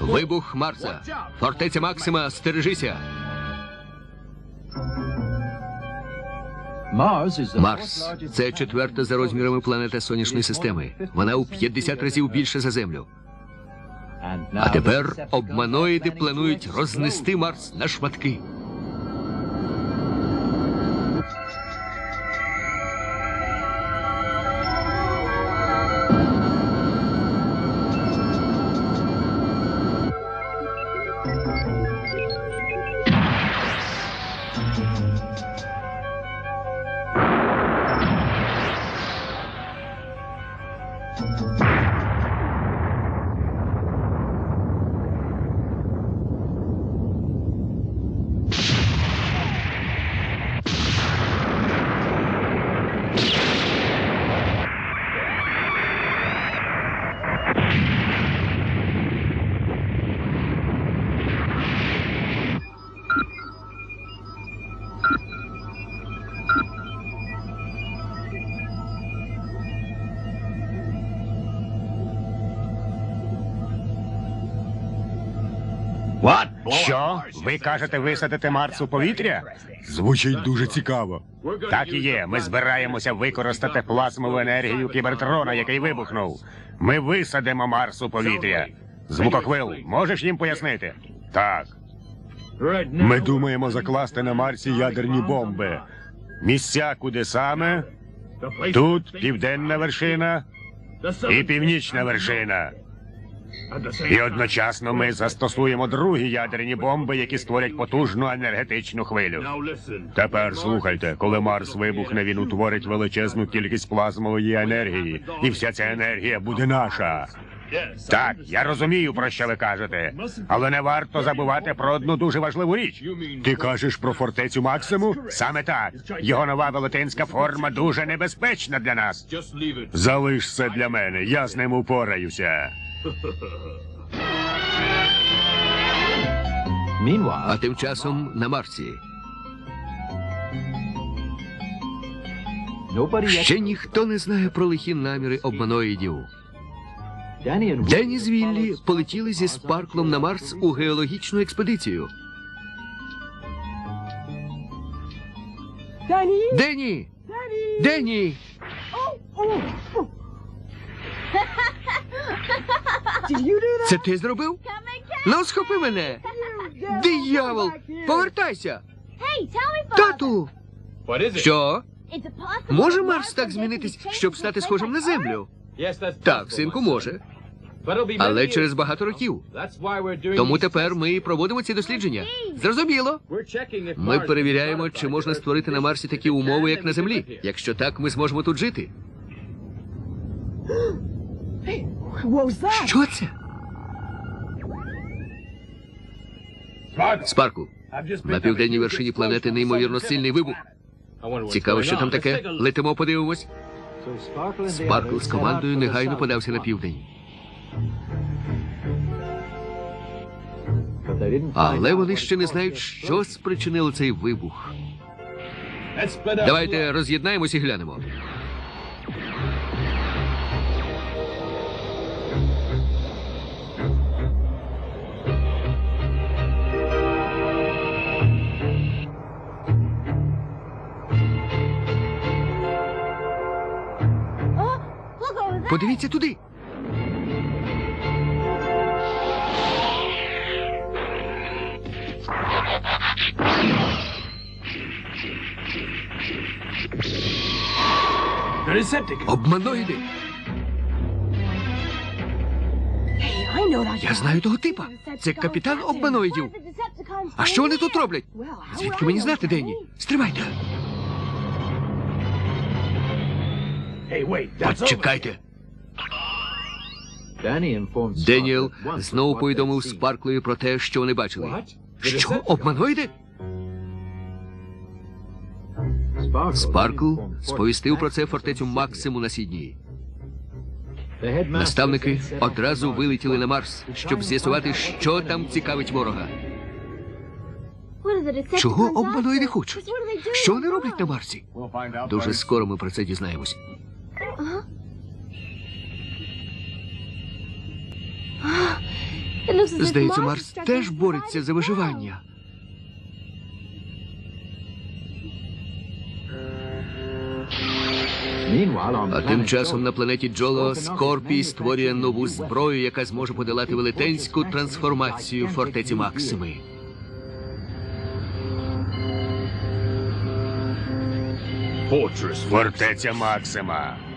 Вибух Марса. Фортеця Максима, стережися. Марс це четверта за розмірами планета сонячної системи. Вона у 50 разів більше за Землю. А тепер обманоїди планують рознести Марс на шматки. Що? Ви кажете висадити Марс у повітря? Звучить дуже цікаво. Так і є. Ми збираємося використати плазмову енергію кібертрона, який вибухнув. Ми висадимо Марс у повітря. Звукохвил, можеш їм пояснити? Так. Ми думаємо закласти на Марсі ядерні бомби. Місця куди саме? Тут південна вершина і північна вершина. І одночасно ми застосуємо другі ядерні бомби, які створять потужну енергетичну хвилю. Тепер слухайте, коли Марс вибухне, він утворить величезну кількість плазмової енергії, і вся ця енергія буде наша. Так, я розумію, про що ви кажете, але не варто забувати про одну дуже важливу річ. Ти кажеш про фортецю Максиму? Саме так. Його нова велетенська форма дуже небезпечна для нас. Залиш це для мене, я з ним упораюся. А тим часом на Марсі. Ще ніхто не знає про лихі наміри обманоїдів. Денні з Віллі полетіли зі Спарклом на Марс у геологічну експедицію. Денні! Денні! Це ти зробив? Ну, схопи мене! Диявол! Повертайся! Тату! Що? Може Марс так змінитись, щоб стати схожим на Землю? Так, синку, може. Але через багато років. Тому тепер ми і проводимо ці дослідження. Зрозуміло. Ми перевіряємо, чи можна створити на Марсі такі умови, як на Землі. Якщо так, ми зможемо тут жити. Що це? Спарку. На південній вершині планети неймовірно сильний вибух. Цікаво, що там таке. Летимо, подивимось. Спаркл з командою негайно подався на південь. Але вони ще не знають, що спричинило цей вибух. Давайте роз'єднаємось і глянемо. Подивіться туди. Обманоїди. Я знаю того типа. Це капітан обманоїдів. А що вони тут роблять? Звідки мені знати, Денні? Стривайте. Почекайте. Деніел знову повідомив Спарклою про те, що вони бачили. Що, обманоїди? Спаркл сповістив про це фортецю Максиму на Сідні. Наставники одразу вилетіли на Марс, щоб з'ясувати, що там цікавить ворога. Чого обманоїди хочуть? Що вони роблять на Марсі? Дуже скоро ми про це дізнаємось. Здається, Марс теж бореться за виживання. А тим часом на планеті Джоло Скорпій створює нову зброю, яка зможе подолати велетенську трансформацію фортеці Максими. Фортеця Максима.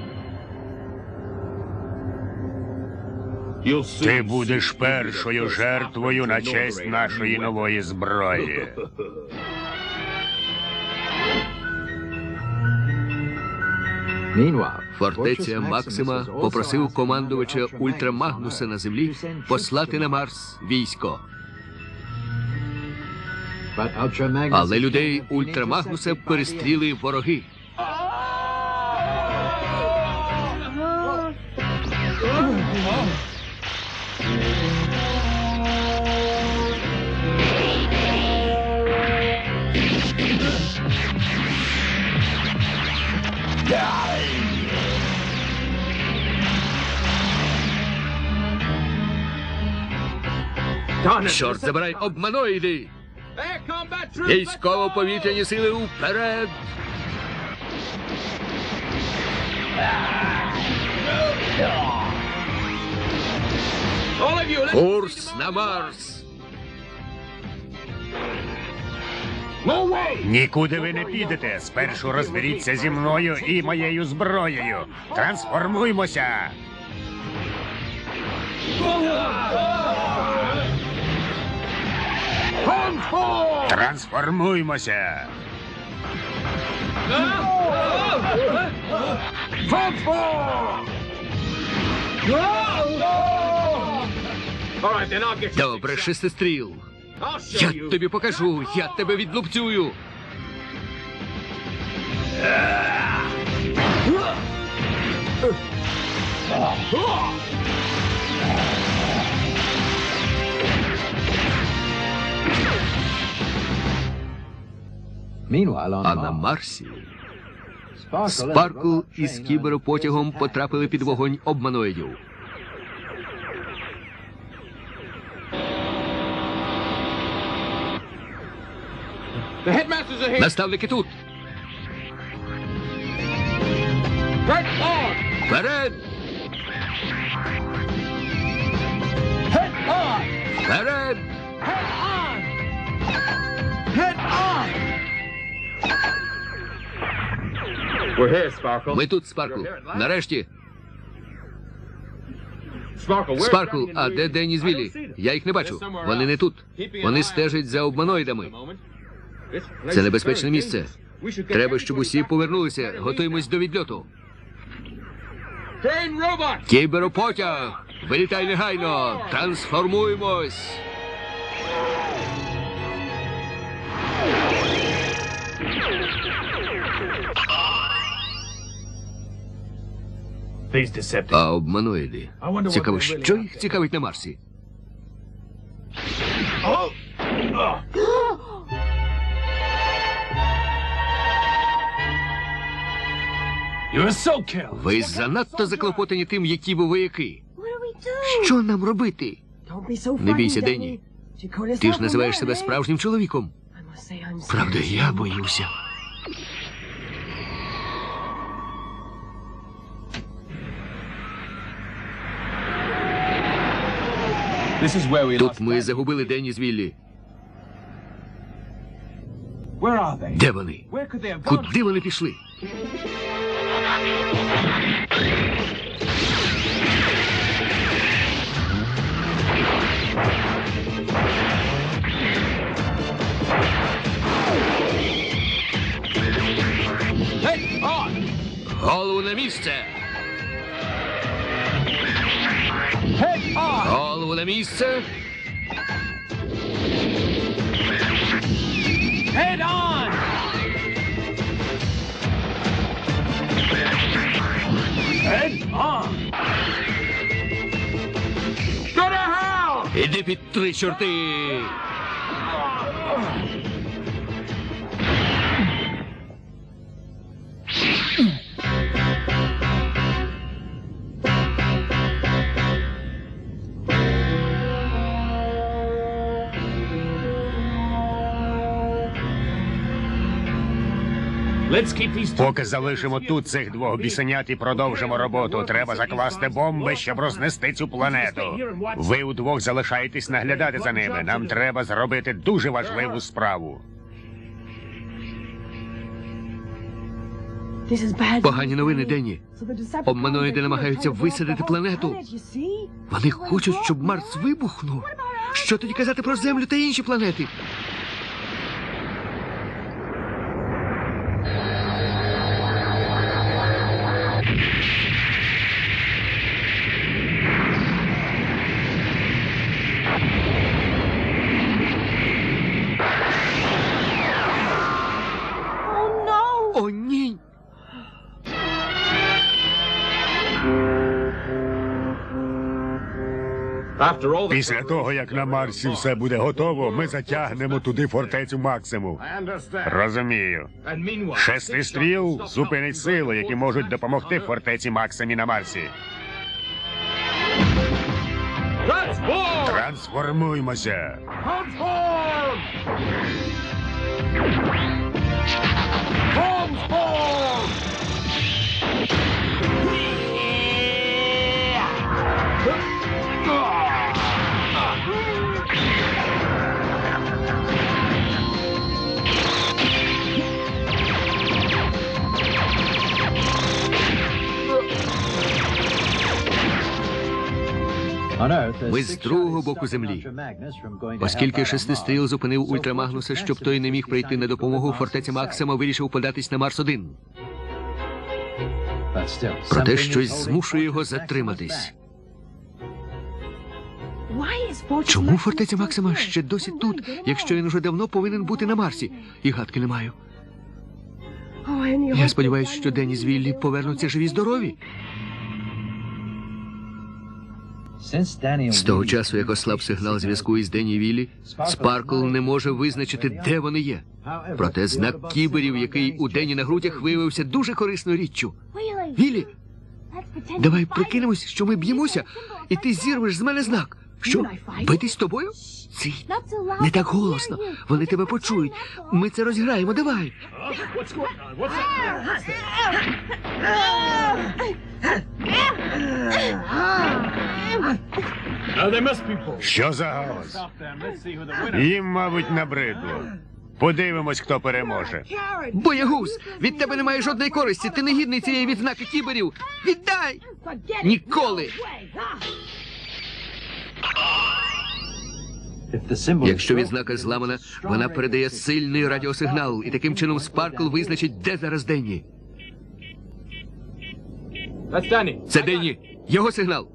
Ти будеш першою жертвою на честь нашої нової зброї. Фортеця Максима попросив командувача Ультрамагнуса на землі послати на Марс військо. Але людей Ультрамагнуса перестріли вороги. Чорт забирай обманоїди! Військово-повітряні сили вперед! Курс на Марс! Нікуди ви не підете. Спершу розберіться зі мною і моєю зброєю. Трансформуймося. Трансформуймося. Добре, шестистріл. Я тобі покажу, я тебе відлупцюю. А на Марсі Спаркл із кіберопотягом потрапили під вогонь обманоїдів. Наставники тут. Вперед! Вперед! Ми тут, Спаркл. Нарешті. Спаркл, а де Денні з Віллі? Я їх не бачу. Вони не тут. Вони стежать за обманоїдами. Це небезпечне місце. Треба, щоб усі повернулися. Готуємось до відльоту. Кіберопотяг! Вилітай негайно! Трансформуємось! А обманоїди. Цікаво, що їх цікавить на Марсі? Ви занадто заклопотані тим, які ви вояки. Що нам робити? Не бійся, Денні. Ти ж називаєш себе справжнім чоловіком. Правда, я боюся. Тут ми загубили Денні з Віллі. Де вони? Куди вони пішли? Голову на місце. Голову на місце. Іди під три чорти. Поки залишимо тут цих двох бісенят і продовжимо роботу. Треба закласти бомби, щоб рознести цю планету. Ви удвох залишаєтесь наглядати за ними. Нам треба зробити дуже важливу справу. Погані новини, Денні. Обманоїди намагаються висадити планету. Вони хочуть, щоб Марс вибухнув. Що тоді казати про Землю та інші планети? Після того, як на Марсі все буде готово, ми затягнемо туди фортецю Максиму. Розумію. Шести стріл зупинить сили, які можуть допомогти фортеці Максимі на Марсі. Трансформуймося. Ми з другого боку землі. Оскільки шестистріл зупинив Ультрамагнуса, щоб той не міг прийти на допомогу, фортеця Максима вирішив податись на Марс 1 Проте щось змушує його затриматись. Чому фортеця Максима ще досі тут, якщо він уже давно повинен бути на Марсі? І гадки не маю. Я сподіваюся, що Денні з Віллі повернуться живі здорові. З того часу, як ослаб сигнал зв'язку із Денні Віллі, Спаркл не може визначити, де вони є. Проте знак кіберів, який у Денні на грудях виявився дуже корисною річчю. Віллі, давай прикинемось, що ми б'ємося, і ти зірвеш з мене знак. Що? Битись з тобою? Цій. Не так голосно. Вони тебе почують. Ми це розіграємо. Давай. Що за галас? Їм, мабуть, набридло. Подивимось, хто переможе. Боягуз, від тебе немає жодної користі. Ти не гідний цієї відзнаки кіберів. Віддай! Ніколи! Якщо відзнака зламана, вона передає сильний радіосигнал, і таким чином Спаркл визначить, де зараз Денні. Це Денні. Його сигнал.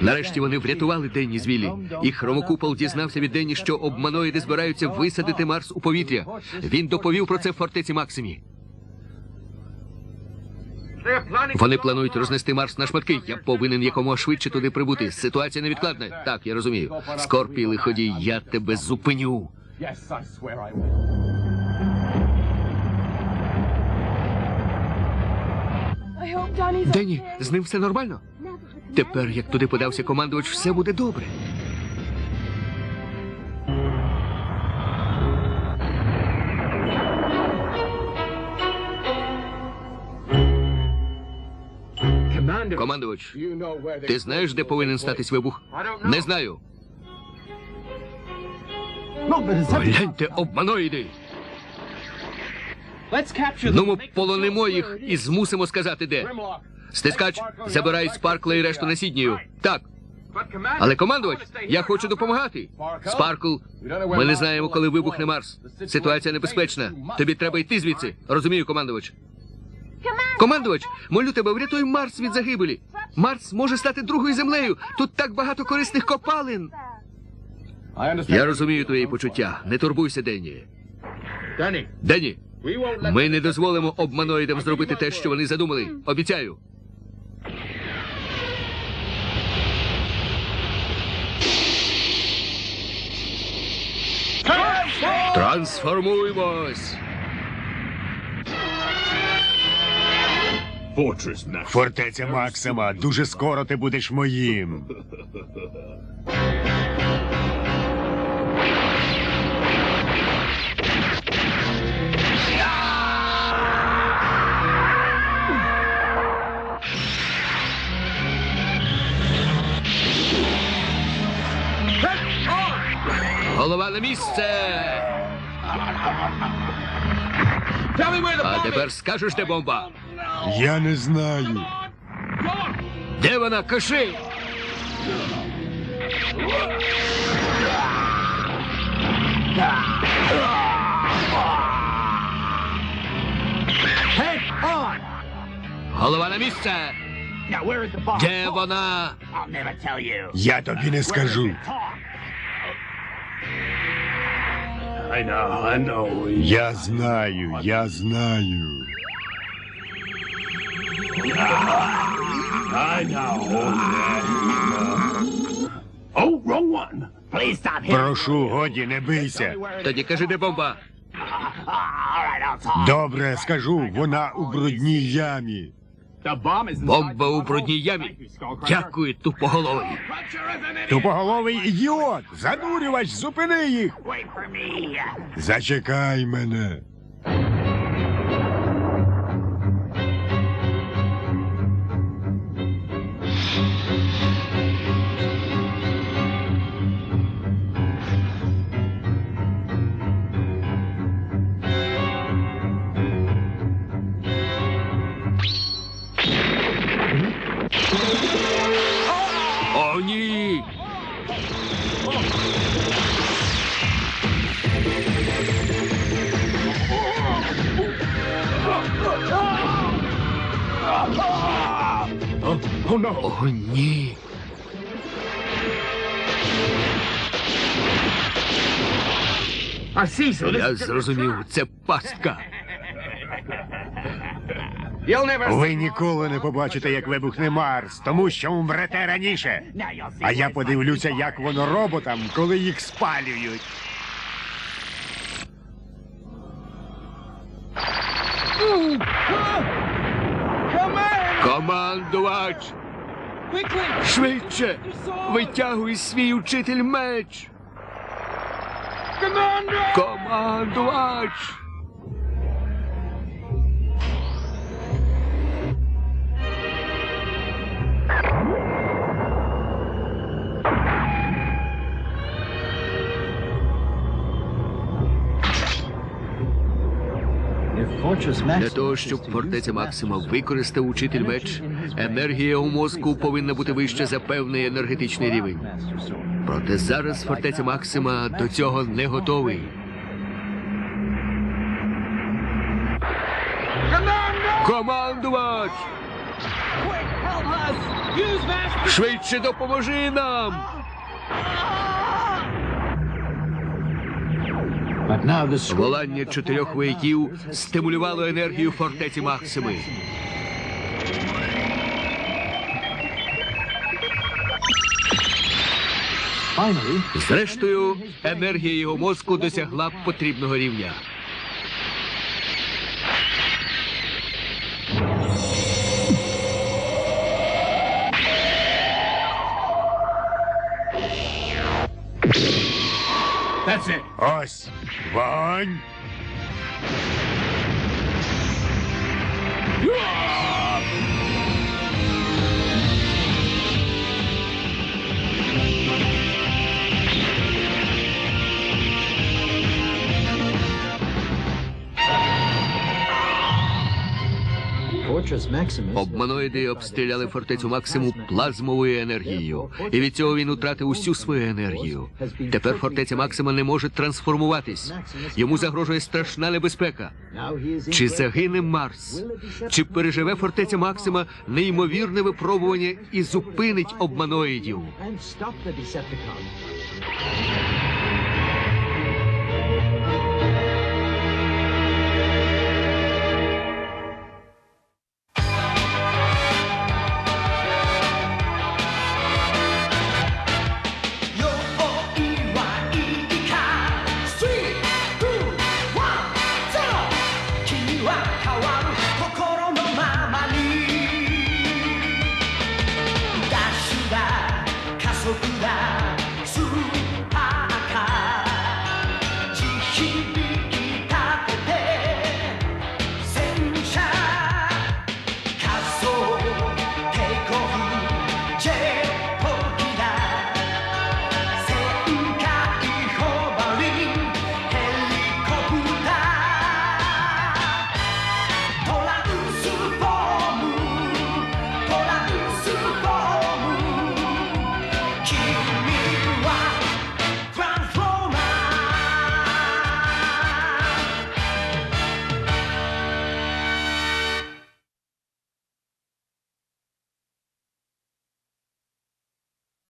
Нарешті вони врятували Денні з Віллі. І хромокупол дізнався від Денні, що обманоїди збираються висадити Марс у повітря. Він доповів про це в фортеці Максимі. Вони планують рознести Марс на шматки. Я повинен якомога швидше туди прибути. Ситуація невідкладна. Так, я розумію. Скорпій лиходій, я тебе зупиню. Денні, з ним все нормально? Тепер, як туди подався командувач, все буде добре. Командувач, ти знаєш, де повинен статись вибух? Не знаю. Гляньте, обманоїди! Ну, ми полонимо їх і змусимо сказати де. Стискач, забирай Спаркла і решту на Сіднію. Так. Але командувач, я хочу допомагати. Спаркл, ми не знаємо, коли вибухне Марс. Ситуація небезпечна. Тобі треба йти звідси. Розумію, командувач. Командувач, молю тебе, врятуй Марс від загибелі. Марс може стати другою землею. Тут так багато корисних копалин. Я розумію твої почуття. Не турбуйся, Денні. Денні, ми не дозволимо обманоїдам зробити те, що вони задумали. Обіцяю. Трансформуємось. Фортеця Максима, дуже скоро ти будеш моїм. Голова на місце. А тепер скажеш, де бомба? Я не знаю. Де вона? Кажи! Голова на місце! Де вона? Я тобі не скажу. Я знаю, я знаю. Прошу, годі, не бийся. Тоді кажи, де бомба. Добре, скажу, вона у брудній ямі. Бомба у брудній ямі. Дякую, тупоголовий. Тупоголовий ідіот! Занурювач, зупини їх! Зачекай мене. О, ні! Я зрозумів, це пастка. Ви ніколи не побачите, як вибухне Марс, тому що умрете раніше. А я подивлюся, як воно роботам, коли їх спалюють. Командувач! Швидше! Витягуй свій учитель меч! Командувач! Для того, щоб фортеця Максима використав учитель меч, енергія у мозку повинна бути вища за певний енергетичний рівень. Проте зараз фортеця Максима до цього не готовий. Командувач! Швидше допоможи нам! Волання чотирьох вояків стимулювало енергію фортеці Максими. Зрештою, енергія його мозку досягла потрібного рівня. Ось вогонь. Обманоїди обстріляли фортецю Максиму плазмовою енергією, і від цього він втратив усю свою енергію. Тепер фортеця Максима не може трансформуватись. Йому загрожує страшна небезпека. Чи загине Марс? Чи переживе фортеця Максима неймовірне випробування і зупинить обманоїдів?